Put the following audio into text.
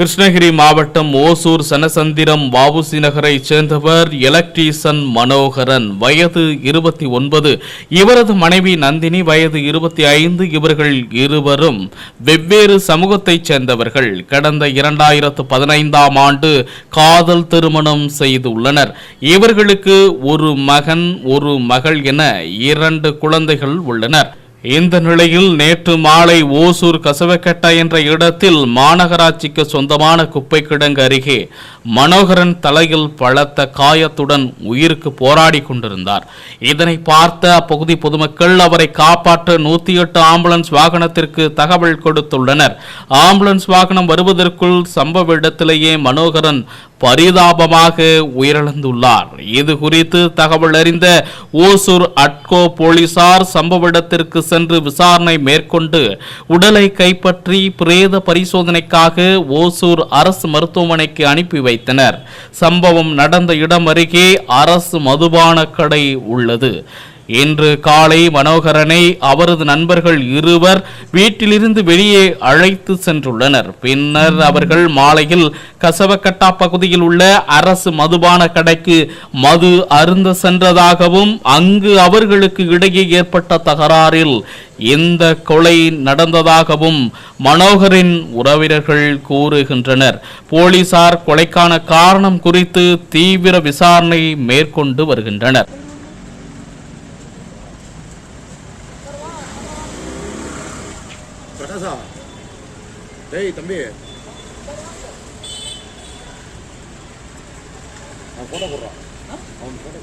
கிருஷ்ணகிரி மாவட்டம் ஓசூர் சனசந்திரம் வாவுசி நகரைச் சேர்ந்தவர் எலக்ட்ரீசன் மனோகரன். வயது இருபத்தி ஒன்பது. இவரது மனைவி நந்தினி வயது இருபத்தி ஐந்து. இவர்கள் இருவரும் வெவ்வேறு சமூகத்தைச் சேர்ந்தவர்கள். கடந்த இரண்டாயிரத்து பதினைந்தாம் ஆண்டு காதல் திருமணம் செய்துள்ளனர். இவர்களுக்கு ஒரு மகன் ஒரு மகள் என இரண்டு குழந்தைகள் உள்ளனர். இந்த நிலையில் நேற்று மாலை ஓசூர் கசவக்கட்டா என்ற இடத்தில் மாநகராட்சிக்கு சொந்தமான குப்பை கிடங்கு அருகே மனோகரன் தலையில் பலத்த காயத்துடன் உயிருக்கு போராடி கொண்டிருந்தார். இதனை பார்த்த அப்பகுதி பொதுமக்கள் அவரை காப்பாற்ற நூத்தி எட்டு ஆம்புலன்ஸ் வாகனத்திற்கு தகவல் கொடுத்துள்ளனர். ஆம்புலன்ஸ் வாகனம் வருவதற்குள் சம்பவ இடத்திலேயே மனோகரன் பரிதாபமாக உயிரிழந்துள்ளார். இது குறித்து தகவல் அறிந்த ஓசூர் அட்கோ போலீசார் சம்பவ இடத்திற்கு சென்று விசாரணை மேற்கொண்டு உடலை கைப்பற்றி பிரேத பரிசோதனைக்காக ஓசூர் அரசு மருத்துவமனைக்கு அனுப்பி வைத்தனர். சம்பவம் நடந்த இடம் அருகே அரசு மதுபான கடை உள்ளது. இன்று காலை மனோகரனை அவரது நண்பர்கள் இருவர் வீட்டிலிருந்து வெளியே அழைத்து சென்றுள்ளனர். பின்னர் அவர்கள் மாலையில் கசவக்கட்டா பகுதியில் உள்ள அரசு மதுபான கடைக்கு மது அருந்த சென்றதாகவும் அங்கு அவர்களுக்கு இடையே ஏற்பட்ட தகராறில் இந்த கொலை நடந்ததாகவும் மனோகரின் உறவினர்கள் கூறுகின்றனர். போலீசார் கொலைக்கான காரணம் குறித்து தீவிர விசாரணை மேற்கொண்டு வருகின்றனர். கணேசா டேய் தம்பி அவன் போட்டோ போடுறான் அவன் போட்டோ